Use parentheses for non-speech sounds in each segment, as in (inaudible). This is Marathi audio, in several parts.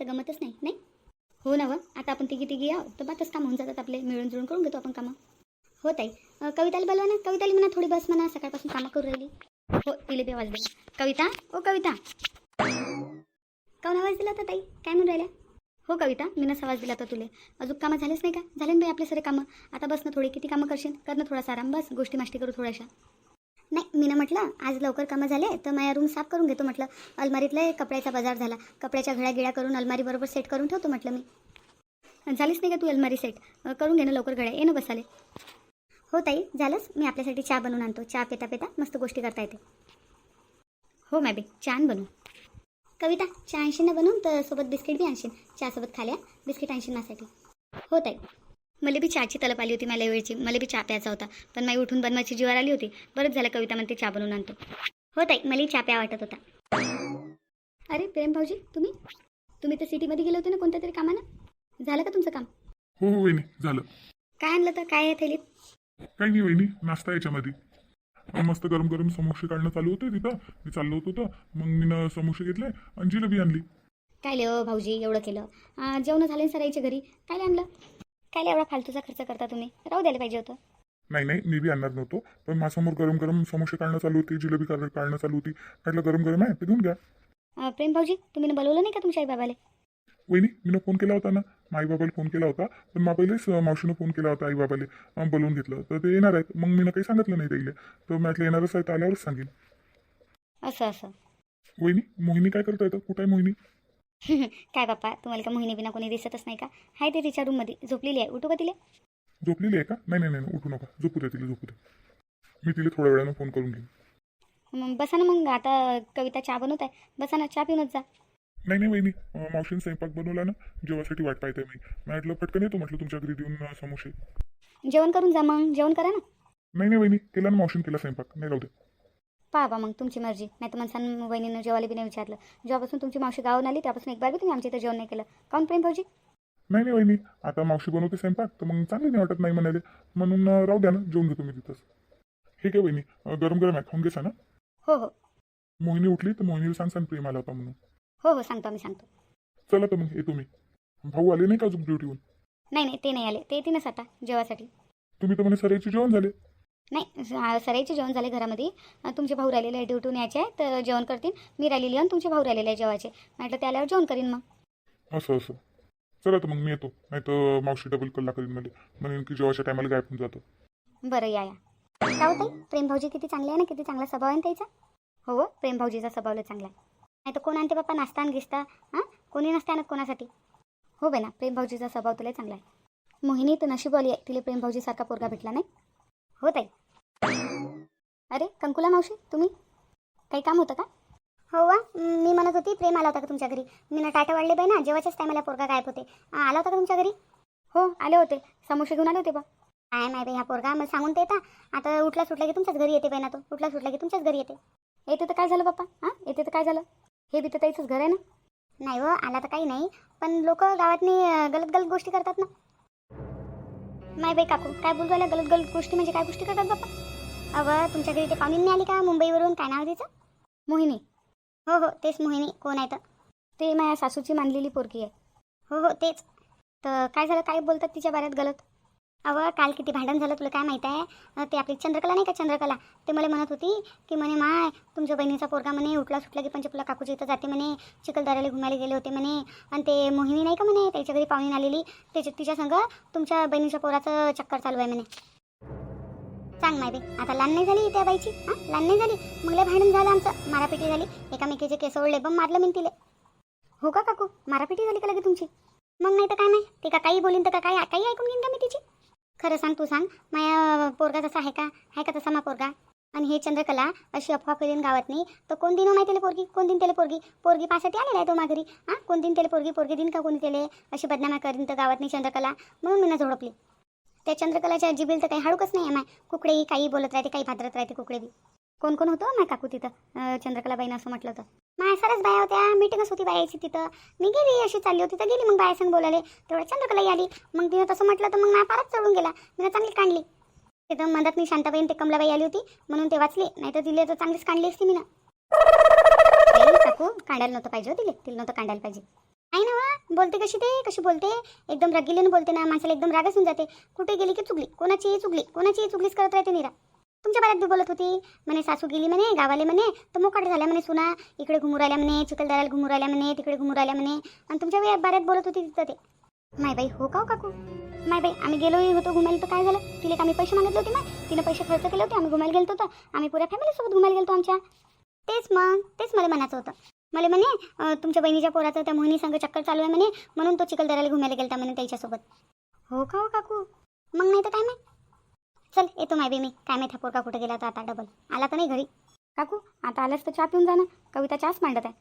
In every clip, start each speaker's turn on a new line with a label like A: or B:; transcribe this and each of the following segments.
A: तर गमतच नाही नाही? हो ना व. आता आपण तिघी तिघी आहोत तर बातच कामं होऊन जातात आपले. मिळून जुळून करून घेतो आपण कामं. हो ताई. अं, कविताला बोलवा ना. कविताली म्हणा थोडी बस म्हणा सकाळपासून कामं करू राहिली. हो तिले बी आवाज कविता? ओ कविता. काऊन आवाज दिला होता ताई? काय म्हणून राहिल्या? हो कविता. मीनच आवाज दिला होता तुले. अजून कामं झालेच नाही का? झाले ना बाई आपले सगळे कामं. आता बस ना थोडी. किती कामं करशील? कर ना थोडासा आराम. बस. गोष्टी माष्टी करू थोड्याशा. नाही मी ना म्हटलं आज लवकर कामं झाले तर माझ्या रूम साफ करून घेतो म्हटलं. अलमारीतला कपड्याचा बाजार झाला. कपड्याच्या घड्या गिळ्या करून अलमारीबरोबर सेट करून ठेवतो म्हटलं मी. झालीच नाही का तू अलमारी सेट करून घे ना लवकर घड्या. ये ना बसाले. हो ताई झालंच. मी आपल्यासाठी चहा बनवून आणतो. चहा पेता पेता मस्त गोष्टी करता येते. हो मॅबी छान बनवू कविता चहा आणशीन ना बनवून? तर सोबत बिस्किट बी आणशील. चहासोबत खाल्या. बिस्किट आणशील नासाठी हो ताई. मला बी चहाची तलप आली होती मला वेळची. मला बी चहा प्यायचा होता. पण माझी उठून बनवायची जीवार आली होती. बरंच झालं कविता म्हणते चहा बनवून आणतो. हो ताई मला चहा प्या वाटत होता. अरे प्रेम भाऊजी तुम्ही? तुम्ही तर सिटीमध्ये गेले होते ना कोणत्या तरी कामानं? झालं का तुमचं काम?
B: हो हो वहिनी झालं.
A: काय आणलं तर? काय आहे थैलीत?
B: काही नाही वहिनी नाश्ता याच्यामध्ये. मस्त गरम गरम समोसे काढणं चालू होते तिथं. मी चाललो होतो तर. मग मी समोसे घेतले आणि जिलेबी आणली.
A: काय ले हो भाऊजी एवढं केलं. जेवण झाले ना सराईच्या घरी. काय आणलं? काय एवढा फालतूचा खर्च करता तुम्ही? राहू द्यायला पाहिजे होतं.
B: नाही नाही मी बी आणणार नव्हतो. पण माझ्यासमोर गरम गरम समोसे काढणं चालू होती जिलेबी काढ- काढणं चालू होती. म्हटलं गरम गरम आहे ते घेऊन घ्या
A: अं, प्रेम भाऊजी तुम्ही ना बोलवलं नाही का तुमच्या आई बाबाले
B: वहिनी मी फोन केला होता ना. आई बाबाला फोन केला होता. पण मा पहिलेच अं, मावशीनं फोन केला होता आई बाबाले अं, बोलवून घेतलं. तर ते येणार आहेत. मग मी काही सांगितलं नाही त्याला तर मी म्हटलं येणारच आहे तर आल्यावरच सांगेन.
A: असं असं.
B: वहिनी मोहिनी काय करता येतं कुठं आहे मोहिनी? (laughs)
A: काय बाप्पा तुम्हाला का मोहिनी बिना कोणी दिसतच नाही का? हाय ते तिच्या रूममध्ये झोपलेली आहे. उठू का तिला?
B: झोपलेली आहे का? नाही नाही नाही उठू नका. झोपू द्या तिला झोपू द्या. मी तिला थोड्या वेळानं फोन करून घेईन.
A: मग बसा ना मग. आता कविता चहा बनवत आहे. बसा ना चहा पिऊनच जा.
B: नाही नाही वहिनी. अं, मावशीने स्वयंपाक बनवला ना जेवासाठी वाट पाहते मी. मी म्हटलं पटकन येतो म्हटलं तुमच्या घरी देऊन अं, समोसे.
A: जेवण करून जा मग. जेवण करा ना.
B: नाही नाही वहिनी. केला ना मावशीने केला स्वयंपाक. नाही राहू दे
A: पहा बा मग तुमची मर्जी. नाही तर माणसानं वहिनीनं जेवायला बी नाही विचारलं. जेव्हापासून तुमची मावशी गावून आली त्यापासून एक बार बी तुम्ही आमच्या इथं जेवण नाही केलं. काऊन प्रेम भाऊजी?
B: नाही नाही वहिनी. आता मावशी बनवते स्वयंपाक तर मग चांगली नाही वाटत नाही म्हणाले. म्हणून राहू द्या ना जेवून घेतो मी तिथंच. ठीक आहे वहिनी. अं, गरम गरम आहे. खाऊन घेसा ना?
A: हो हो.
B: मोहिनी उठली तर मोहिनीला सांग सांग प्रेम आला होता म्हणून.
A: हो हो. सांगतो आम्ही सांगतो.
B: चला तर मग येतो मी. भाऊ आले नाही का अजून ड्युटीहून
A: नाही नाही. ते नाही आले. ते येतीलच आता जेवासाठी.
B: तुम्ही तर म्हणे सराईचे जेवण झाले.
A: नाही स- सराईचे जेवण झाले घरामध्ये. तुमचे भाऊ राहिलेले आहे ड्युटून यायचे आहे तर जेवण करतील. मी राहिलेली आहे आणि तुमचे भाऊ राहिलेले आहे जेवायचे. म्हटलं ते आल्यावर जेवण करीन मग.
B: असं असं. चला तर मग मी येतो. नाही तर मावशी डबल कल्ला करीन मध्ये म्हणेन की जेवायच्या टायमाला गायब होऊन जातो.
A: बरं या या. काय होतं प्रेम भाऊजी किती चांगले आहे ना? किती चांगला स्वभाव आहे ना त्याचा? हो हो प्रेम भाऊजीचा स्वभाव चांगला आहे. नाही तर कोण आणते बाप्पा? नाश्ता आणि गिस्ता हां? कोणी नसते आणत कोणासाठी? हो बे ना प्रेम भाऊजीचा स्वभाव तुला चांगला आहे. मोहिनी तर नशीबवाली आहे. तिला प्रेम भाऊजीसारखा पोरगा भेटला नाही? हो ताई. अरे कंकुला मावशी तुम्ही? काही काम होतं का? हो वा. मी म्हणत होती प्रेम आला होता का तुमच्या घरी? मी ना टाटा वाढले बाई ना जेव्हाच्याच टायमाला पोरगा गायब होते. आला होता का तुमच्या घरी? हो आले होते. समोसे घेऊन आले होते बा. काय नाही बाई हा पोरगा मग सांगून ते येता आता उठला सुटला की तुमच्याच घरी येते बाई ना तो? उठला सुटला की तुमच्याच घरी येते. येते तर काय झालं बाप्पा? हां येते तर काय झालं? हे बी तर त्याचंच घर आहे ना? नाही हो आला तर काही नाही. पण लोक गावातनी गलत गलत गोष्टी करतात ना. नाही बाई काकू काय बोलू राहिल्या गलत गलत गोष्टी म्हणजे काय गोष्टी करतात बाप्पा अगं तुमच्या घरी ते पाहुणे आली का मुंबईवरून? काय नाव तिचं? मोहिनी. हो हो तेच मोहिनी. कोण आहे तर? ते माझ्या सासूची मानलेली पोरगी आहे. हो हो तेच. तर काय झालं? काय बोलतात तिच्या बाऱ्यात गलत? अवं काल किती भांडण झालं तुला काय माहीत आहे? ते आपली चंद्रकला नाही का चंद्रकला? ते मला म्हणत होती की म्हणे माय तुमच्या बहिणीचा पोरगा म्हणे उठला सुटला की पंचपुला काकूच्या इथं जाते म्हणे चिखलदऱ्याला घुमायला गेले होते म्हणे आणि ते मोहिनी नाही का म्हणे त्याच्या घरी पाहुणे आलेली त्याच्या तिच्या संग तुमच्या बहिणीच्या पोराचं चक्कर चालू आहे म्हणे. सांग माय बे आता लहान नाही झाली त्या बाईची? हां लहान नाही झाली? मग भांडण झालं आमचं मारापिटी झाली एकामेकीचे केस ओढले पण मारलं मी तिले हो का काकू? मारापिटी झाली का लगे तुमची? मग नाही तर काय नाही ते का काही बोलीन तर का काही काही ऐकून घेईन का मी तिची? खरं सांग तू सांग. माया पोरगा तसा आहे का? आहे का तसा मा पोरगा? आणि हे चंद्रकला अशी अफवा फिरून गावात नाही. तर कोण दिन माहिती त्याला पोरगी? कोण दिन त्याला पोरगी? पोरगी पासाठी आलेला आहे तो माघारी. हां? कोण दिन त्याला पोरगी? पोरगी दिन का कोणी त्याला? अशी बदनामा करीन तर गावात नाही चंद्रकला. म्हणून मी ना झोडपली. त्या चंद्रकलाच्या जिबील तर काही हाडूकच नाही आहे माय. कुकडे काही बोलत राहते काही भादरत राहते कुकडे बी कोण कोण होतं? माय काकू तिथं. चंद्रकलाबाईनं असं म्हटलं होतं. माय सरच बाया होत्या. मीटिंगच होती बायाची तिथं. मी गेली अशी चालली होती. तर गेली मग बाया संग बोलायला. तेवढं चंद्रकलाई आली. मग तिनं तसं म्हटलं तर मग माय पारच चढून गेला. मी चांगली काढली तिथं मदत मी शांताबाई ते कमलाबाई आली होती. म्हणून ते वाचली. नाही तर तिला तर चांगलीच काढली असती मी ना काकू काढायला नव्हतं पाहिजे हो तिले. तिला नव्हतं काढायला पाहिजे. आहे ना वा? बोलते कशी ते? कशी बोलते? एकदम रगिलीनं बोलते ना. माणसाला एकदम रागच होऊन जाते. कुठे गेली की चुकली कोणाचीही चुकली कोणाचीही चुकलीच करत राहते निरा. तुमच्या बाऱ्यात बी बोलत होती. म्हणे सासू गेली म्हणे गावाले म्हणे तर मोकाट झाल्या म्हणे सुना. इकडे घुमू राहिल्या म्हणे चिखलदऱ्याला घुमू राहिल्या म्हणे तिकडे घुमू राहिल्या म्हणे. आणि तुमच्या वे- बाऱ्यात बोलत होती तिथं ते. माय बाई हो का हो काकू? माय बाई आम्ही गेलोही होतो घुमायला तर काय झालं? तिला आम्ही पैसे मागितले होते ना. तिने पैसे खर्च केले होते आम्ही घुमायला गेलो होतो आम्ही पुऱ्या फॅमिलीसोबत घुमायला गेलो आमच्या. तेच मग तेच मला म्हणायचं होतं. मला म्हणे तुमच्या बहिणीच्या पोराचं त्या मोहिनी संघ चक्कर चालू आहे म्हणे. म्हणून तो चिखलदऱ्याला घुमायला गेलता म्हणे त्याच्यासोबत. हो का हो काकू? मग नाही तर काय माहिती? चल येतो माय बी मी काय माहीत पोरका कुठे गेला तर आता डबल आला तर नाही घरी. काकू आता आलास तर चहा पिऊन जा ना. कविता चहाच मांडत आहे.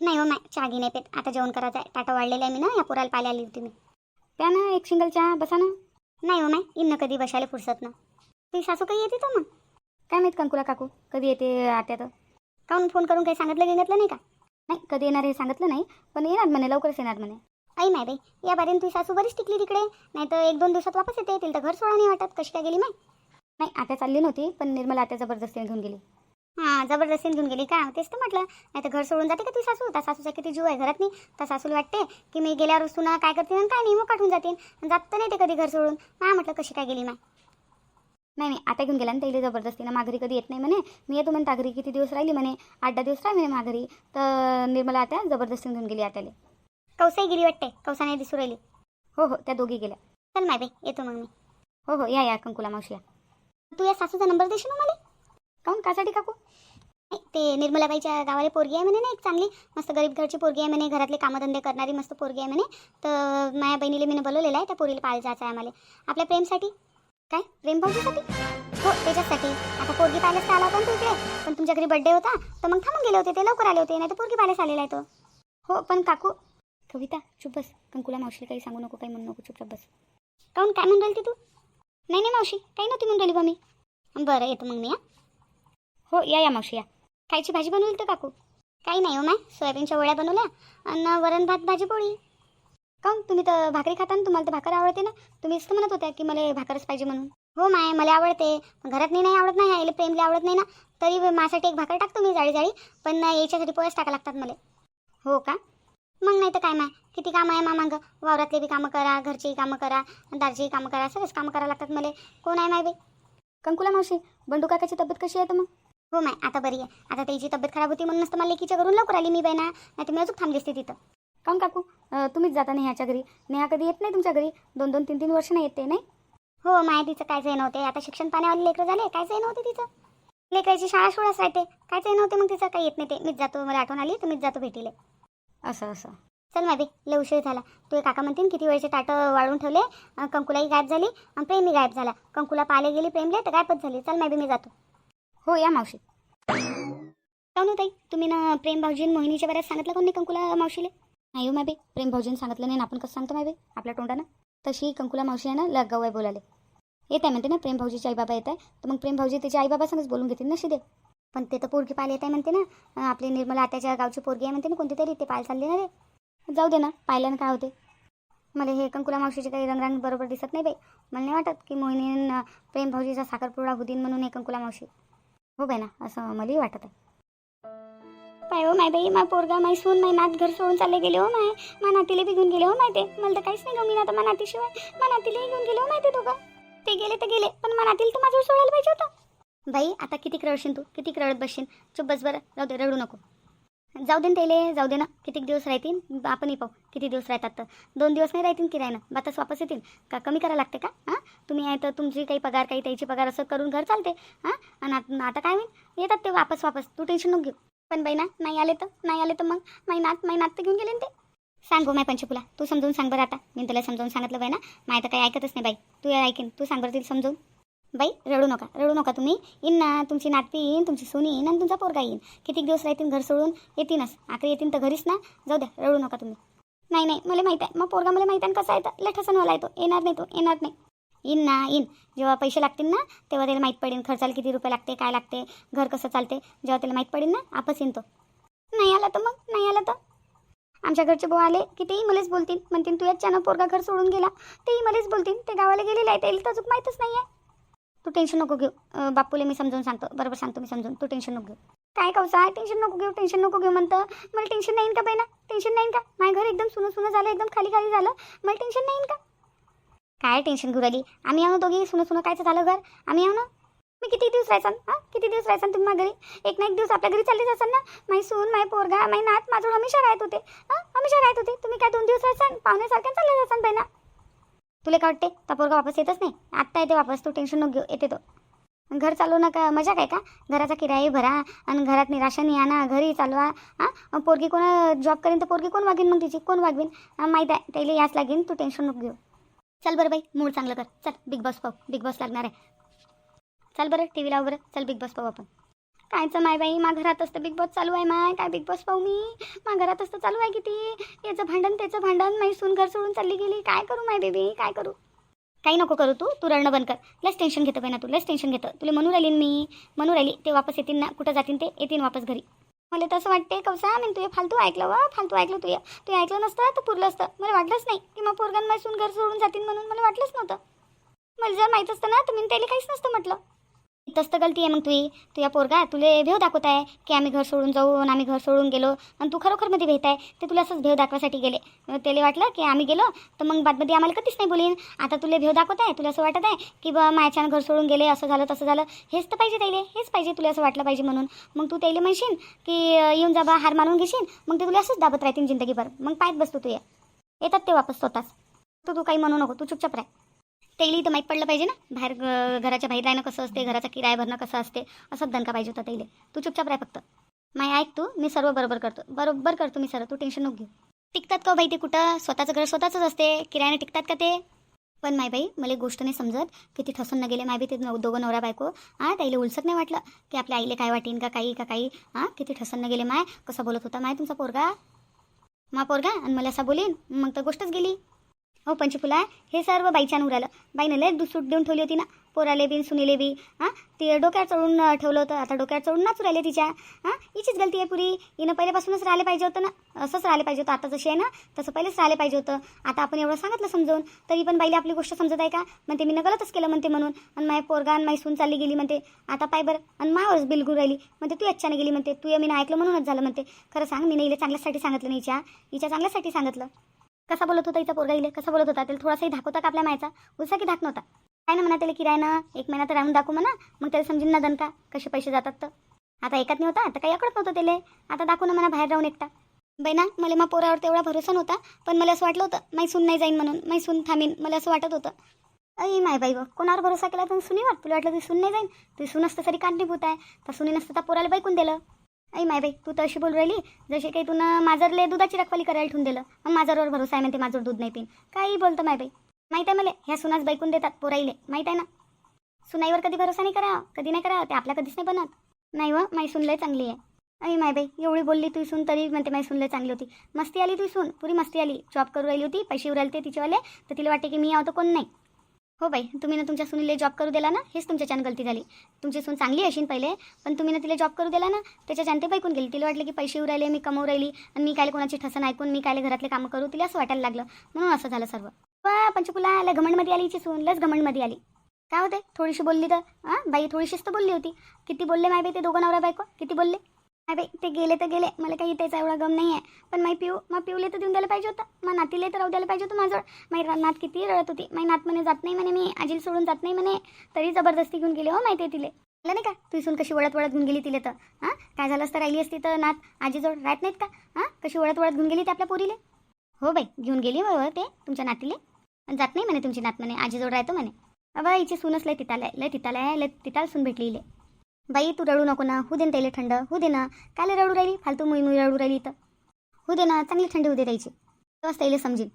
A: नाही हो माय चहा घे नाही पेत. आता जेवण करायचं आहे. टाटा वाढलेलं आहे मी ना या पोराला पाहायला आली होती मी. प्या ना एक सिंगल चहा बसा ना. नाही हो माय इन्न कधी बसायला फुरसत ना. ती सासू काही येते तर मग? काय माहीत कंकुला काकू कधी येते आत्या तर. काहून फोन करून काही सांगितलं गिंगितलं नाही का? नाही कधी येणार हे सांगितलं नाही पण येणार म्हणे लवकरच येणार म्हणे. आई नाही बाई या बारीन तुझी सासू बरीच टिकली तिकडे. नाही तर एक दोन दिवसात वापस येते तिला तर घर सोडा नाही वाटत. कशी काय गेली माय? नाही आत्या चालली नव्हती पण निर्मला आत्या जबरदस्तीने घेऊन गेली. हां जबरदस्तीने घेऊन गेली का? तेच तर म्हटलं. नाही तर घर सोडून जाते का तुझी सासू? त्या सासूचा किती जीव आहे घरात नाही त्या सासूला वाटते की मी गेल्यावर सुना काय करते आणि काय नाही मग काढून जातील. जात तर नाही ते कधी घर सोडून. हां म्हटलं कशी काय गेली माय? नाही नाही आता घेऊन गेला ना त्याला जबरदस्तीनं. माघारी कधी येत नाही म्हणे. मी येतो म्हणता घरी किती दिवस राहिली म्हणे आठ दहा दिवस राहिली म्हणे माघारी. तर निर्मला आता जबरदस्तीने घेऊन गेली आत्याला कौसाही गेली वाटते कौसा नाही दिसू राहिली. हो हो त्या दोघी गेल्या. चल माय बाई येतो मग मी. हो हो या या कंकुला मावशीला. तू या सासूचा नंबर देशील ना मला? काऊन कासाठी काकू? नाही, ते निर्मलाबाईच्या गावाला पोरगी आहे म्हणे ना एक चांगली. मस्त गरीब घरची पोरगी आहे म्हणे घरातले कामधंदे करणारी मस्त पोरगी आहे म्हणे. तर माझ्या बहिणीला मी बोलवलेलं आहे त्या पोरीला पाहायला जायचं आहे आम्हाला. आपल्या प्रेमसाठी? काय? प्रेम भाऊजीसाठी? हो त्याच्यासाठी आता पोरगी पाहायलाच आला होता ना तू इकडे. पण तुमच्या घरी बड्डे होता तर मग थांबून गेले होते ते लवकर आले होते नाही तर पोरगी पाहायलाच आलेला आहे तो. हो पण काकू कविता चुप बस. कंकुला मावशी काही सांगू नको काही म्हणू नको चुपचाप बस. काऊन काय म्हणून राहिली तू? नाही नाही मावशी काही नव्हती म्हणून राहिली बा मी. बरं येतो मग मी या हो या या मावशी या. कायची भाजी बनवली तर काकू? काही नाही हो माय. सोयाबीनच्या वळ्या बनवल्या आणि वरण भात भाजी पोळी. काऊन तुम्ही तर भाकरी खाता ना तुम्हाला तर भाकर आवडते ना. तुम्हीच तर म्हणत होत्या की मला भाकरच पाहिजे म्हणून. हो माय मला आवडते. घरात नाही नाही आवडत नाही यायला प्रेमला आवडत नाही ना. तरी माझ्यासाठी एक भाकर टाकतो मी जाळी जाळी पण याच्यासाठी पोळ्याच टाका लागतात मला. हो का? मग नाही तर काय माय? किती कामं आहे मा मागं वावरातले बी कामं करा घरचेही कामं करा दारचेही कामं करा सगळेच कामं करावं लागतात मला. कोण आहे माय बाई कंकुला मावशी बंडू काकाची तब्येत कशी आहे तर मग? हो माय आता बरी आहे. आता त्याची तब्येत खराब होती म्हणूनच तर मला लेकीच्या घरून लवकर आली मी बाई ना नाही मी अजून थांबली असते तिथं. काऊन काकू? अं, तुम्हीच जाता नेहाच्या घरी. नेहा कधी येत नाही तुमच्या घरी? दोन दोन तीन तीन वर्ष नाही येते नाही? हो माय तिचं काय जाई नव्हते आता शिक्षण पाण्यावाले लेकरं झाले काय जाई नव्हते तिचं? लेकराची शाळा सोळाच राहते. काय जाई नव्हते मग तिचं? काही येत नाही ते. मीच जातो मला आठवण आली तर मीच जातो भेटीले. असं असं. चल माय लय उशीर झाला. तू काका म्हणतील किती वेळचे ताटं वाळून ठेवले अं, कंकुलाही गायब झाली आणि प्रेमी गायब झाला. कंकुला पाले गेली प्रेमले तर गायबच झाली. चल माय मी जातो. हो या मावशी. काऊन हो ताई? तुम्ही ना प्रेम भाऊजी आणि मोहिनीच्या बऱ्याच सांगितलं कोण नाही कंकुला मावशीले? नाही हो माय प्रेम भाऊजीने सांगितलं नाही आणि आपण कसं सांगतो माय आपल्या तोंडानं? तशी कंकुला मावशी आहे ना लगाव आहे बोलाले येत आहे म्हणते ना प्रेम भाऊजीचे आईबाबा येत आहे. तर मग प्रेम भाऊजी त्याच्या आईबाबा सांगच बोलून घेतील ना शिदे? पण ते तर पोरगी पाहायला येत आहे म्हणते ना. आपली निर्मला आत्याच्या गावची पोरगी आहे म्हणते ना कोणती तरी ते पाहायला चालले ना रे. जाऊ दे ना पाहिल्यानं काय होते मला हे कंकुला मावशीचे काही रंगरांग बरोबर दिसत नाही बाई. मला नाही वाटत की मोहिनी प्रेम भाऊजीचा साखरपुडा होतीन म्हणून हे कंकुला मावशी. हो बाई ना असं मलाही वाटत आहे पाय हो माय बाई मा पोरगा माय सून माय नात घर सोडून चालले गेले हो माय. मा नातीला बी घेऊन गेले हो माय ते. मला तर काहीच नाही गमी आता मा नातीशिवाय. मा नातीलाही घेऊन गेले हो माय ते दोघं. ते गेले तर गेले पण मा तर माझ्यावर सोडायला पाहिजे होतं. बाई आता किती रडशील तू? किती रडत बसशील? चुप बस बरं. जाऊ दे रडू नको. जाऊ दे ना त्याले जाऊ दे ना. किती दिवस राहतील? आपणही पाहू. किती दिवस राहतात तर? दोन दिवस नाही राहतील की राहणं बातच वापस येतील? का कमी करायला लागते का? हां? तुम्ही आहे तर तुमची काही पगार काही त्याची पगार असं करून घर चालते. हां? आणि आत- आता काय होईल? येतात ते वापस वापस. तू टेन्शन नको घेऊ. पण बाई ना नाही आले तर? नाही आले तर मग? महिनात महिनात तर घेऊन गेले ना ते? सांगू माय पंचकुला. तू समजून सांग बरं आता. मी तुला समजावून सांगितलं बाई ना. माय तर काही ऐकतच नाही बाई. तू ऐकेन. तू सांग बरं तिला समजून बाई रडू नका रडू नका तुम्ही. येईन ना तुमची नाती येईन तुमची सोनी येईन आणि तुमचा पोरगा येईन. किती दिवस राहतील घर सोडून? येतीनच. आखरी येतील तर घरीच ना. जाऊ द्या रडू नका तुम्ही. नाही नाही मला माहीत आहे. मग पोरगा मला माहीत आहे ना कसा आहे तर लठसनवाला येतो येणार नाही तो येणार नाही. येईन ना येईन. जेव्हा पैसे लागतील ना तेव्हा त्याला माहीत पडेल खर्चाला किती रुपये लागते काय लागते घर कसं चालते. जेव्हा त्याला माहीत पडेल ना आपस येईन तो. नाही आला तर मग? नाही आला तर? आमच्या घरचे भाऊ आले की तेही मलाच बोलतील. म्हणतील तू याच्यानं पोरगा घर सोडून गेला तेही मलाच बोलतील. ते गावाला गेलेले आहे त्याला तर अजून माहीतच नाही आहे तू टेन्शन नको घेऊ. बापूले मी समजून सांगतो. बरोबर सांगतो मी समजून तू टेन्शन नको घेऊ. काय कौसा? टेन्शन नको घेऊ टेन्शन नको घेऊ म्हणतं. मला टेन्शन नाही का बहिणा टेन्शन नाही का? माझं घर एकदम सुनं सुनं झालं एकदम खाली खाली झालं. मला टेन्शन नाही का? काय टेन्शन घेऊ राहिली? आम्ही आहो दोघी? सुनं सुनं कायचं झालं घर? आम्ही आहो ना? मी किती दिवस राहायचा? हां? किती दिवस राहायचा तुम्ही माझ्या घरी? एक ना एक दिवस आपल्या घरी चालले जासान ना? माई सून माई पोरगा माई नात माझं हमेशा राहत होते. हां? हमेशा राहत होते. तुम्ही काय दोन दिवस राहायचा? पाहुण्यासारख्या चालले जासान बहिणा तुला काय वाटते त्या पोरगा वापस येतच नाही. आत्ता येते वापस. तू टेन्शन नको घेऊ. येते तो. घर चालवू नका. मजा काय का? घराचा किरायाही भरा. आणि घरात निराशाने आणा. घरी चालवा. हां? पोरगी कोण जॉब करेन तर पोरगी कोण वागेन मग तिची? कोण वागवेन? माहीत आहे त्याला याच लागेन. तू टेन्शन नको घेऊ. चल बरं बाई मूड चांगलं कर. चल बिग बॉस पाहू. बिग बॉस लागणार आहे. चल बरं टी व्हीला बरं. चल बिग बॉस पाहू आपण. कायचं माय बाई? मा घरात असतं बिग बॉस चालू आहे माय. काय बिग बॉस पाहू मी? मा घरात असतं चालू आहे किती? याचं भांडण त्याचं भांडण. माई सून घर सोडून चालली गेली. काय करू माय बेबी? काय करू? काही नको करू तू. तू रडणं बंद कर. लस टेन्शन घेतं बाई ना तू. लस टेन्शन घेतं. तुला म्हणून राहिली मी. म्हणून राहिली. ते वापस येतील ना. कुठं जातील ते? येतील वापस घरी. मला तसं वाटते कवसा मी तुझे फालतू ऐकलं वा. फालतू ऐकलं तुझ्या तू ऐकलं नसतं तर पुरलं असतं. मला वाटलंच नाही की मग पोरगान सून घर सोडून जातील म्हणून मला वाटलंच नव्हतं. मला जर माहीत असतं ना तर मी त्याला काहीच नसतं म्हटलं. तस्त तर गलती आहे मग तुझी तुझ्या पोरगा तुले भेव दाखवत आहे की आम्ही घर सोडून जाऊ आणि आम्ही घर सोडून गेलो आणि तू खरोखरमध्ये भेट आहे ते तुला असंच भेव दाखवासाठी गेले. त्याला वाटलं की आम्ही गेलो तर मग बादमध्ये आम्हाला कधीच नाही बोलीन. आता तुला भेव दाखवत आहे तुला असं वाटत आहे की बा मायाच्यानं घर सोडून गेले असं झालं तसं झालं. हेच तर पाहिजे त्याला हेच पाहिजे तुला असं वाटलं पाहिजे म्हणून. मग तू त्याला म्हणशील की येऊन जा बा हार मानून घेशील मग ते तुला असंच दाबत राहतील जिंदगीभर. मग पायत बसतो तू येतात ते वापस स्वतःच. तू तू काही म्हणू नको तू चुपचाप राह. त्याला इथं माहीत पडलं पाहिजे ना? बाहेर घराच्या बाहेर राहणं कसं असते? घराचा किराया भरणं कसं असते? असं दणका पाहिजे होता त्याला तू चुपचाप राह फक्त. माय ऐक तू. मी सर्व बरोबर करतो. बरोबर करतो मी सर्व. तू टेन्शन नको घेऊ. टिकतात का हो बाई ते कुठं? स्वतःचं घर स्वतःच असते. किरायाने टिकतात का ते? पण माय बाई मला गोष्ट नाही समजत. किती ठसून न गेले माय बाई ते दोघं नवरा बायको. हां त्याला उलसत नाही वाटलं? की आपल्या आईले काय वाटेन का काही का काही? हां किती ठसून न गेले माय? कसं बोलत होता माय तुमचा पोरगा? मा पोरगा? आणि मला असा बोलीन? मग तर गोष्टच गेली. हो पंचफुला हे सर्व बाईच्या उरालं बाईनं लय दुसूट देऊन ठेवली होती ना. पोराले बी सुनीले बी हां? ते डोक्यावर चढून ठेवलं होतं. आता डोक्यावर चढून नाचू राहिले तिच्या. हां? हिचीच गलती आहे पुरी. हिनं पहिल्यापासूनच राहिले पाहिजे होतं ना. असंच राहिले पाहिजे होतं. आता जशी आहे ना तसं पहिलेच राहिले पाहिजे होतं. आता आपण एवढं सांगितलं समजवून तरी पण बाईला आपली गोष्ट समजत आहे का? म्हणते मी गलतच केलं म्हणते म्हणून. आणि माय पोरगा आणि माई सून चालली गेली म्हणते. आता पाय बरं. आणि मावरच बिलगुल राहिली. म्हणते तू याच्याने गेली म्हणते. तू मी ऐकलं म्हणूनच झालं म्हणते. खरं सांग मी हिला चांगल्यासाठी सांगितलं नाही हिच्या. हिच्या चांगल्यासाठी सांगितलं. कसा बोलत होता इथं पोरगा इले कसा बोलत होता? त्याला थोडासाही धाक होता का आपल्या मायचा? उसा की धाक नव्हता. काय ना म्हणा त्याला किरायनं एक महिना तर राहून दाखवू म्हणा मग त्याला समजेन ना दन का कसे पैसे जातात तर. आता एकात नाही होता तर काही अकडत नव्हतं त्याला. आता दाखवू ना म्हणा बाहेर राहून एकटा. बैना ना मला मा पोरावर तेवढा भरोसा नव्हता पण मला असं वाटलं होतं माई सून नाही जाईन म्हणून माई सून थांबीन मला असं वाटत होतं. अई माय बाई कोणावर भरोसा केला तर सुनीवर? तुला वाटलं ती सून नाही जाईन? ती सून असतं तरी कारणीभूत आहे. तर सुनी नसतं तर पोराला बाईकून दिलं. आई माय बाई तू तर अशी बोलू राहिली. जशी काही तू माझरले दुधाची रखवाली करायला ठेवून दिलं. मग माझ्यावर भरोसा आहे म्हणते माझं दूध नाही पिन. काही बोलतं माय बाई. माहीत आहे मला ह्या सुनाच बैकून देतात पोराईले. माहीत आहे ना? सुनाईवर कधी भरोसा नाही करा कधी नाही करा ते आपल्या कधीच नाही बनत. नाही व माई सुनलंय चांगली आहे. अई माय बाई एवढी बोलली तू सून तरी म्हणते माय सून चांगली होती. मस्ती आली तू सून पुरी मस्ती आली. जॉब करू राहिली होती पैसे उरायला ते तिच्यावाले तर तिला वाटते की मी आहो तर कोण नाही. हो बाई तुम्ही ना तुमच्या सुनीला जॉब करू दिला ना हेच तुमच्याच्यानं गलती झाली. तुमची सून चांगली अशीन पहिले पण तुम्ही ना तिला जॉब करू दिला ना त्याच्या ते पैकून गेली. तिला वाटलं की पैसे उरायले मी कमवू राहिली आणि मी काय कोणाची ठसन ऐकून मी काय घरातले कामं करू तिला असं वाटायला लागलं. म्हणून असं झालं सर्व. वा पंचकुला आल्या घमंडमध्ये आली हिची सून लस घमंडमध्ये आली. काय होते थोडीशी बोलली तर हां बाई थोडीशीच तर बोलली होती. किती बोलले माय बाई ते दोघं नवरा बायको? किती बोलले? माय बाई ते गेले तर गेले. मला काही त्याचा एवढा गम नाही आहे पण माई पिऊ मग पिऊले तर देऊन द्यायला पाहिजे होतं. मग नातीले तर राहू द्यायला पाहिजे होतं माझं. माई नात किती रडत होती. माई नात म्हणे जात नाही म्हणे मी. आजीला सोडून जात नाही म्हणे. तरी जबरदस्ती घेऊन गेले हो माहिती आहे तिले. मला नाही का? तू इसून कशी वळत वळत घेऊन गेली तिले तर? हां? काय झालं असतं? राहिली असती तर नात? आजीजवळ राहत नाहीत का? हां? कशी वळत वळत घेऊन गेली ते आपल्या पोरीले? हो बाई घेऊन गेली बरोबर ते तुमच्या नातीले. जात नाही म्हणे तुमची नात म्हणे. आजीजवळ राहतो म्हणे. बाबा हिची सूनच लय तिताला आहे लय तिताला आहे लय तिताल सून भेटली बाई तू रडू नको ना. हू दे ना त्याला थंड. हू दे ना. काय रडू राहिली? फालतू मुई मुई रडू राहिली तर हू दे ना. चांगली थंडी होऊ दे द्यायची तेव्हाच त्याला समजेल